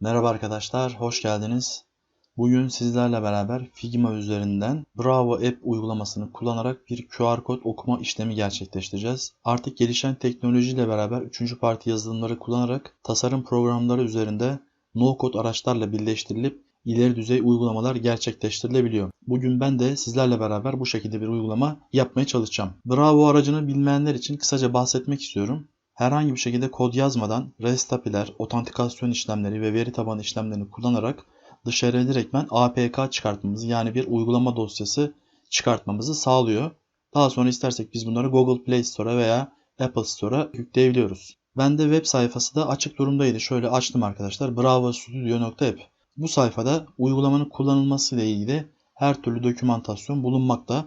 Merhaba arkadaşlar, hoş geldiniz. Bugün sizlerle beraber Figma üzerinden Bravo App uygulamasını kullanarak bir QR kod okuma işlemi gerçekleştireceğiz. Artık gelişen teknolojiyle beraber 3. parti yazılımları kullanarak tasarım programları üzerinde no-code araçlarla birleştirilip ileri düzey uygulamalar gerçekleştirilebiliyor. Bugün ben de sizlerle beraber bu şekilde bir uygulama yapmaya çalışacağım. Bravo aracını bilmeyenler için kısaca bahsetmek istiyorum herhangi bir şekilde kod yazmadan REST API'ler, otantikasyon işlemleri ve veri tabanı işlemlerini kullanarak dışarıya direktmen APK çıkartmamızı yani bir uygulama dosyası çıkartmamızı sağlıyor. Daha sonra istersek biz bunları Google Play Store'a veya Apple Store'a yükleyebiliyoruz. Ben de web sayfası da açık durumdaydı. Şöyle açtım arkadaşlar. bravostudio.app. Bu sayfada uygulamanın kullanılması ile ilgili her türlü dokümantasyon bulunmakta.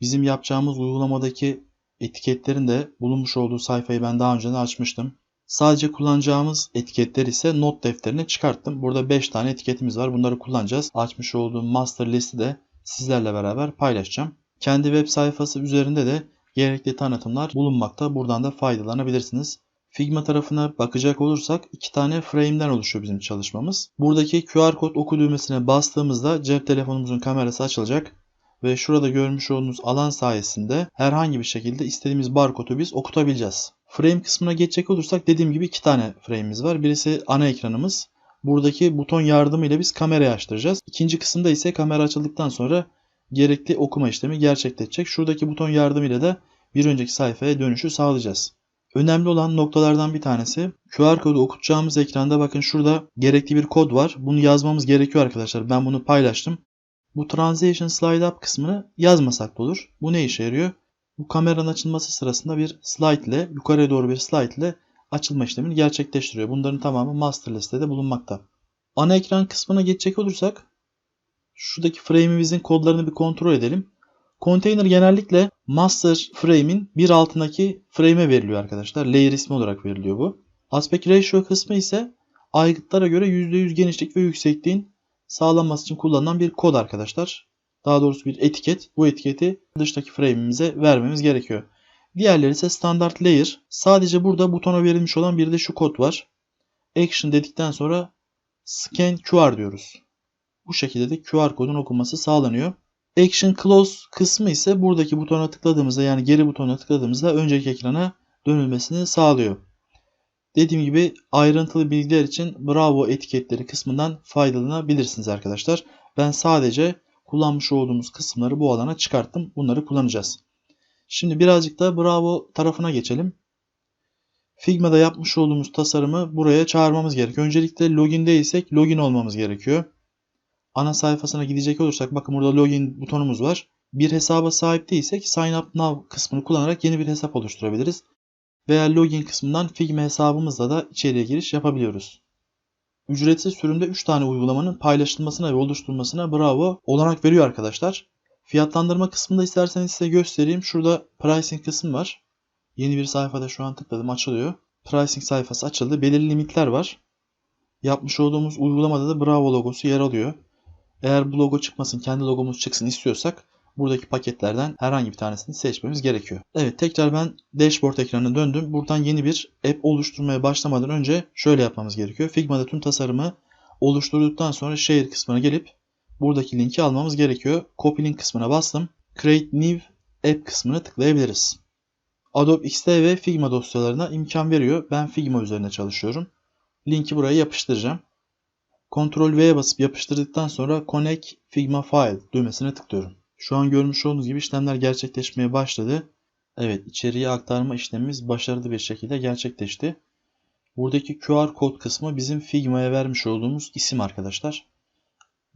Bizim yapacağımız uygulamadaki etiketlerin de bulunmuş olduğu sayfayı ben daha önceden açmıştım. Sadece kullanacağımız etiketler ise not defterine çıkarttım. Burada 5 tane etiketimiz var. Bunları kullanacağız. Açmış olduğum master listi de sizlerle beraber paylaşacağım. Kendi web sayfası üzerinde de gerekli tanıtımlar bulunmakta. Buradan da faydalanabilirsiniz. Figma tarafına bakacak olursak iki tane frame'den oluşuyor bizim çalışmamız. Buradaki QR kod oku düğmesine bastığımızda cep telefonumuzun kamerası açılacak ve şurada görmüş olduğunuz alan sayesinde herhangi bir şekilde istediğimiz barkodu biz okutabileceğiz. Frame kısmına geçecek olursak dediğim gibi iki tane frame'imiz var. Birisi ana ekranımız. Buradaki buton yardımıyla biz kamerayı açtıracağız. İkinci kısımda ise kamera açıldıktan sonra gerekli okuma işlemi gerçekleşecek. Şuradaki buton yardımıyla da bir önceki sayfaya dönüşü sağlayacağız. Önemli olan noktalardan bir tanesi QR kodu okutacağımız ekranda bakın şurada gerekli bir kod var. Bunu yazmamız gerekiyor arkadaşlar. Ben bunu paylaştım. Bu Transition Slide Up kısmını yazmasak da olur. Bu ne işe yarıyor? Bu kameranın açılması sırasında bir slide ile yukarıya doğru bir slide ile açılma işlemini gerçekleştiriyor. Bunların tamamı master listede bulunmakta. Ana ekran kısmına geçecek olursak şuradaki frame'imizin kodlarını bir kontrol edelim. Container genellikle master frame'in bir altındaki frame'e veriliyor arkadaşlar. Layer ismi olarak veriliyor bu. Aspect ratio kısmı ise aygıtlara göre %100 genişlik ve yüksekliğin sağlanması için kullanılan bir kod arkadaşlar. Daha doğrusu bir etiket. Bu etiketi dıştaki frame'imize vermemiz gerekiyor. Diğerleri ise standart layer. Sadece burada butona verilmiş olan bir de şu kod var. Action dedikten sonra scan QR diyoruz. Bu şekilde de QR kodun okunması sağlanıyor. Action Close kısmı ise buradaki butona tıkladığımızda yani geri butona tıkladığımızda önceki ekrana dönülmesini sağlıyor. Dediğim gibi ayrıntılı bilgiler için Bravo etiketleri kısmından faydalanabilirsiniz arkadaşlar. Ben sadece kullanmış olduğumuz kısımları bu alana çıkarttım. Bunları kullanacağız. Şimdi birazcık da Bravo tarafına geçelim. Figma'da yapmış olduğumuz tasarımı buraya çağırmamız gerekiyor. Öncelikle login'deysek login olmamız gerekiyor. Ana sayfasına gidecek olursak bakın burada login butonumuz var. Bir hesaba sahip değilsek sign up now kısmını kullanarak yeni bir hesap oluşturabiliriz veya login kısmından Figma hesabımızla da içeriye giriş yapabiliyoruz. Ücretsiz sürümde 3 tane uygulamanın paylaşılmasına ve oluşturulmasına Bravo olanak veriyor arkadaşlar. Fiyatlandırma kısmında isterseniz size göstereyim. Şurada pricing kısmı var. Yeni bir sayfada şu an tıkladım açılıyor. Pricing sayfası açıldı. Belirli limitler var. Yapmış olduğumuz uygulamada da Bravo logosu yer alıyor. Eğer bu logo çıkmasın, kendi logomuz çıksın istiyorsak buradaki paketlerden herhangi bir tanesini seçmemiz gerekiyor. Evet tekrar ben dashboard ekranına döndüm. Buradan yeni bir app oluşturmaya başlamadan önce şöyle yapmamız gerekiyor. Figma'da tüm tasarımı oluşturduktan sonra share kısmına gelip buradaki linki almamız gerekiyor. Copy link kısmına bastım. Create new app kısmına tıklayabiliriz. Adobe XD ve Figma dosyalarına imkan veriyor. Ben Figma üzerine çalışıyorum. Linki buraya yapıştıracağım. Ctrl V'ye basıp yapıştırdıktan sonra Connect Figma File düğmesine tıklıyorum. Şu an görmüş olduğunuz gibi işlemler gerçekleşmeye başladı. Evet içeriye aktarma işlemimiz başarılı bir şekilde gerçekleşti. Buradaki QR kod kısmı bizim Figma'ya vermiş olduğumuz isim arkadaşlar.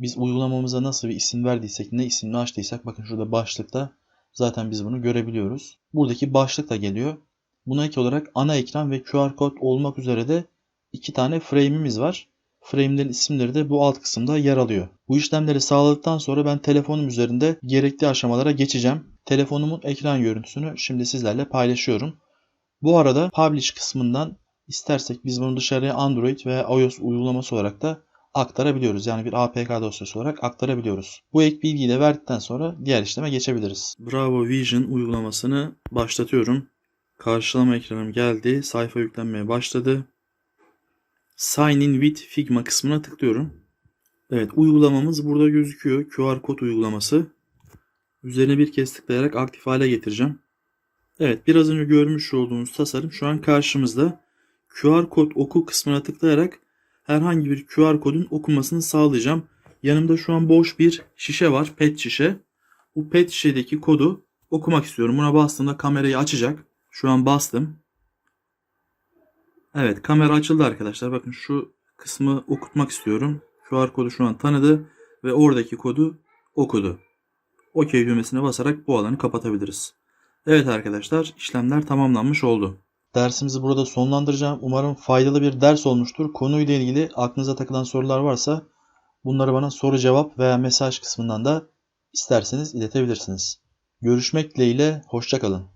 Biz uygulamamıza nasıl bir isim verdiysek, ne isimle açtıysak bakın şurada başlıkta zaten biz bunu görebiliyoruz. Buradaki başlık da geliyor. Buna ek olarak ana ekran ve QR kod olmak üzere de iki tane frame'imiz var. Frame'lerin isimleri de bu alt kısımda yer alıyor. Bu işlemleri sağladıktan sonra ben telefonum üzerinde gerekli aşamalara geçeceğim. Telefonumun ekran görüntüsünü şimdi sizlerle paylaşıyorum. Bu arada Publish kısmından istersek biz bunu dışarıya Android veya iOS uygulaması olarak da aktarabiliyoruz. Yani bir APK dosyası olarak aktarabiliyoruz. Bu ek bilgiyi de verdikten sonra diğer işleme geçebiliriz. Bravo Vision uygulamasını başlatıyorum. Karşılama ekranım geldi. Sayfa yüklenmeye başladı. Sign in with Figma kısmına tıklıyorum. Evet uygulamamız burada gözüküyor. QR kod uygulaması. Üzerine bir kez tıklayarak aktif hale getireceğim. Evet biraz önce görmüş olduğunuz tasarım şu an karşımızda. QR kod oku kısmına tıklayarak herhangi bir QR kodun okunmasını sağlayacağım. Yanımda şu an boş bir şişe var. Pet şişe. Bu pet şişedeki kodu okumak istiyorum. Buna bastığımda kamerayı açacak. Şu an bastım. Evet kamera açıldı arkadaşlar. Bakın şu kısmı okutmak istiyorum. QR kodu şu an tanıdı ve oradaki kodu okudu. OK düğmesine basarak bu alanı kapatabiliriz. Evet arkadaşlar işlemler tamamlanmış oldu. Dersimizi burada sonlandıracağım. Umarım faydalı bir ders olmuştur. Konuyla ilgili aklınıza takılan sorular varsa bunları bana soru cevap veya mesaj kısmından da isterseniz iletebilirsiniz. Görüşmek dileğiyle, hoşçakalın.